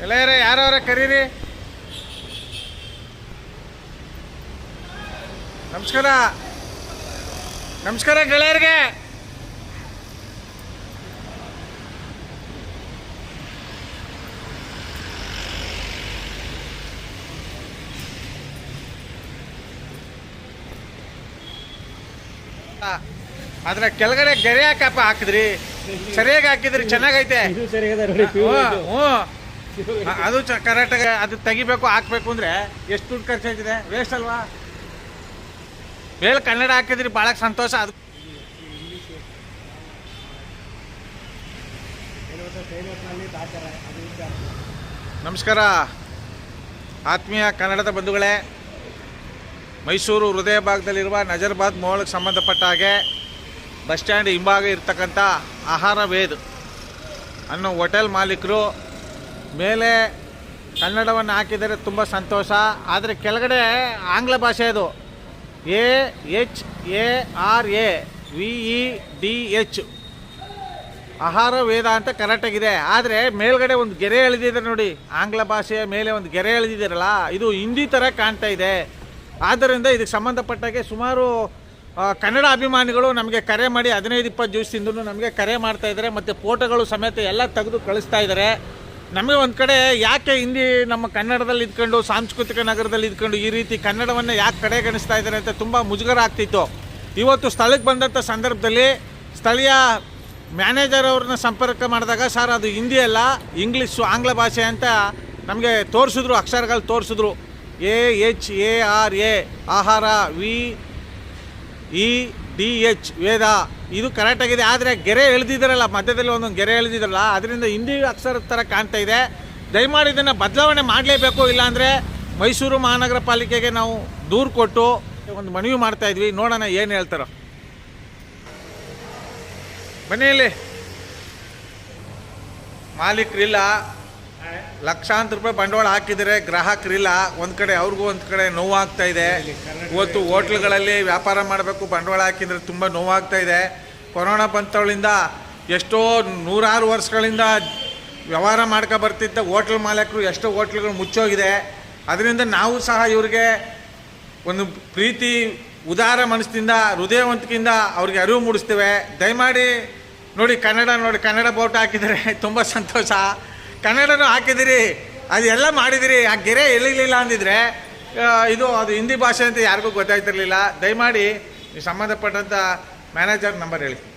ಗೆಳೆಯರೆ ಯಾರವ್ರ ಕರೀರಿ? ನಮಸ್ಕಾರ. ನಮಸ್ಕಾರ ಗೆಳೆಯರಿಗೆ. ಆದ್ರೆ ಕೆಳಗಡೆ ಗೆರೆ ಹಾಕಪ್ಪ ಹಾಕಿದ್ರಿ? ಸರಿಯಾಗಿ ಹಾಕಿದ್ರಿ ಚೆನ್ನಾಗೈತೆ. ಹ್ಞೂ, ಅದು ಕರೆಕ್ಟಾಗಿ ಅದು ತೆಗಿಬೇಕು, ಹಾಕ್ಬೇಕು ಅಂದ್ರೆ ಎಷ್ಟು ದುಡ್ಡು ಖರ್ಚಾಗಿದೆ ವೇಸ್ಟ್ ಅಲ್ವಾ? ಮೇಲೆ ಕನ್ನಡ ಹಾಕಿದ್ರಿ ಭಾಳ ಸಂತೋಷ, ಅದು ನಮಸ್ಕಾರ. ಆತ್ಮೀಯ ಕನ್ನಡದ ಬಂಧುಗಳೇ, ಮೈಸೂರು ಹೃದಯ ಭಾಗದಲ್ಲಿರುವ ನಜರ್ಬಾದ್ ಮೋಳಕ್ಕೆ ಸಂಬಂಧಪಟ್ಟ ಹಾಗೆ ಬಸ್ ಸ್ಟ್ಯಾಂಡ್ ಹಿಂಭಾಗ ಇರ್ತಕ್ಕಂಥ ಆಹಾರ ವೇದ್ ಅನ್ನೋ ಹೋಟೆಲ್ ಮಾಲೀಕರು ಮೇಲೆ ಕನ್ನಡವನ್ನು ಹಾಕಿದರೆ ತುಂಬ ಸಂತೋಷ, ಆದರೆ ಕೆಳಗಡೆ ಆಂಗ್ಲ ಭಾಷೆ ಅದು. A, H, A, R, A, V, E, D, H. ಆಹಾರ, ವೇದ ಅಂತ ಕರೆಕ್ಟಾಗಿದೆ ಆದರೆ ಮೇಲ್ಗಡೆ ಒಂದು ಗೆರೆ ಎಳೆದಿದ್ದಾರೆ ನೋಡಿ. ಆಂಗ್ಲ ಭಾಷೆಯ ಮೇಲೆ ಒಂದು ಗೆರೆ ಎಳೆದಿದ್ದೀರಲ್ಲ ಇದು ಹಿಂದಿ ಥರ ಕಾಣ್ತಾ ಇದೆ. ಆದ್ದರಿಂದ ಇದಕ್ಕೆ ಸಂಬಂಧಪಟ್ಟಾಗೆ ಸುಮಾರು ಕನ್ನಡ ಅಭಿಮಾನಿಗಳು ನಮಗೆ ಕರೆ ಮಾಡಿ ಹದಿನೈದು, ಇಪ್ಪತ್ತು ತಿಂದು ನಮಗೆ ಕರೆ ಮಾಡ್ತಾ ಇದ್ದಾರೆ. ಮತ್ತು ಫೋಟೋಗಳು ಸಮೇತ ಎಲ್ಲ ತೆಗೆದು ಕಳಿಸ್ತಾ ಇದ್ದಾರೆ. ನಮಗೆ ಒಂದು ಕಡೆ ಯಾಕೆ ಹಿಂದಿ ನಮ್ಮ ಕನ್ನಡದಲ್ಲಿ ಇದ್ಕೊಂಡು, ಸಾಂಸ್ಕೃತಿಕ ನಗರದಲ್ಲಿ ಇದ್ಕೊಂಡು ಈ ರೀತಿ ಕನ್ನಡವನ್ನು ಯಾಕೆ ಕಡೆಗಣಿಸ್ತಾ ಇದ್ದಾರೆ ಅಂತ ತುಂಬ ಮುಜುಗರ ಆಗ್ತಿತ್ತು ಇವತ್ತು ಸ್ಥಳಕ್ಕೆ ಬಂದಂಥ ಸಂದರ್ಭದಲ್ಲಿ ಸ್ಥಳೀಯ ಮ್ಯಾನೇಜರ್ ಅವ್ರನ್ನ ಸಂಪರ್ಕ ಮಾಡಿದಾಗ, ಸರ್, ಅದು ಹಿಂದಿ ಅಲ್ಲ, ಇಂಗ್ಲೀಷು, ಆಂಗ್ಲ ಭಾಷೆ ಅಂತ ನಮಗೆ ತೋರಿಸಿದ್ರು, ಅಕ್ಷರಗಳು ತೋರಿಸಿದ್ರು. A, H, A, R, A, ಆಹಾರ, ವಿ, ಇ ಡಿ ಎಚ್ ವೇದ, ಇದು ಕರೆಕ್ಟಾಗಿದೆ ಆದರೆ ಗೆರೆ ಎಳೆದಿದ್ದಾರಲ್ಲ, ಮಧ್ಯದಲ್ಲಿ ಒಂದೊಂದು ಗೆರೆ ಎಳೆದಿದ್ದಾರಲ್ಲ, ಅದರಿಂದ ಹಿಂದಿ ಅಕ್ಷರ ಥರ ಕಾಣ್ತಾ ಇದೆ. ದಯಮಾಡಿ ಇದನ್ನು ಬದಲಾವಣೆ ಮಾಡಲೇಬೇಕು, ಇಲ್ಲಾಂದರೆ ಮೈಸೂರು ಮಹಾನಗರ ಪಾಲಿಕೆಗೆ ನಾವು ದೂರು ಕೊಟ್ಟು ಒಂದು ಮನವಿ ಮಾಡ್ತಾ ಇದ್ವಿ. ನೋಡೋಣ ಏನು ಹೇಳ್ತಾರೋ. ಮನೆಯಲ್ಲಿ ಮಾಲೀಕರಿಲ್ಲ. ಲಕ್ಷಾಂತರ ರೂಪಾಯಿ ಬಂಡವಾಳ ಹಾಕಿದರೆ ಗ್ರಾಹಕರಿಲ್ಲ. ಒಂದು ಕಡೆ ಅವ್ರಿಗೂ ಒಂದು ಕಡೆ ನೋವಾಗ್ತಾ ಇದೆ. ಇವತ್ತು ಹೋಟ್ಲುಗಳಲ್ಲಿ ವ್ಯಾಪಾರ ಮಾಡಬೇಕು, ಬಂಡವಾಳ ಹಾಕಿದರೆ ತುಂಬ ನೋವಾಗ್ತಾ ಇದೆ. ಕೊರೋನಾ ಬಂತವಳಿಂದ ಎಷ್ಟೋ ನೂರಾರು ವರ್ಷಗಳಿಂದ ವ್ಯವಹಾರ ಮಾಡ್ಕೊ ಬರ್ತಿದ್ದ ಹೋಟ್ಲ್ ಮಾಲೀಕರು ಎಷ್ಟೋ ಹೋಟ್ಲುಗಳು ಮುಚ್ಚೋಗಿದೆ. ಅದರಿಂದ ನಾವು ಸಹ ಇವ್ರಿಗೆ ಒಂದು ಪ್ರೀತಿ, ಉದಾರ ಮನಸ್ಸಿನಿಂದ, ಹೃದಯವಂತಿಕೆಯಿಂದ ಅವ್ರಿಗೆ ಅರಿವು ಮೂಡಿಸ್ತೇವೆ. ದಯಮಾಡಿ ನೋಡಿ ಕನ್ನಡ ನೋಡಿ, ಕನ್ನಡ ಬೋಟ್ ಹಾಕಿದರೆ ತುಂಬ ಸಂತೋಷ. ಕನ್ನಡನೂ ಹಾಕಿದಿರಿ, ಅದೆಲ್ಲ ಮಾಡಿದಿರಿ, ಆ ಗೆರೆ ಎಲ್ಲಿಲ್ಲ ಅಂದಿದ್ರೆ ಇದು ಅದು ಹಿಂದಿ ಭಾಷೆ ಅಂತ ಯಾರಿಗೂ ಗೊತ್ತಾಗ್ತಿರ್ಲಿಲ್ಲ. ದಯಮಾಡಿ ಸಂಬಂಧಪಟ್ಟಂಥ ಮ್ಯಾನೇಜರ್ ನಂಬರ್ ಹೇಳಿ.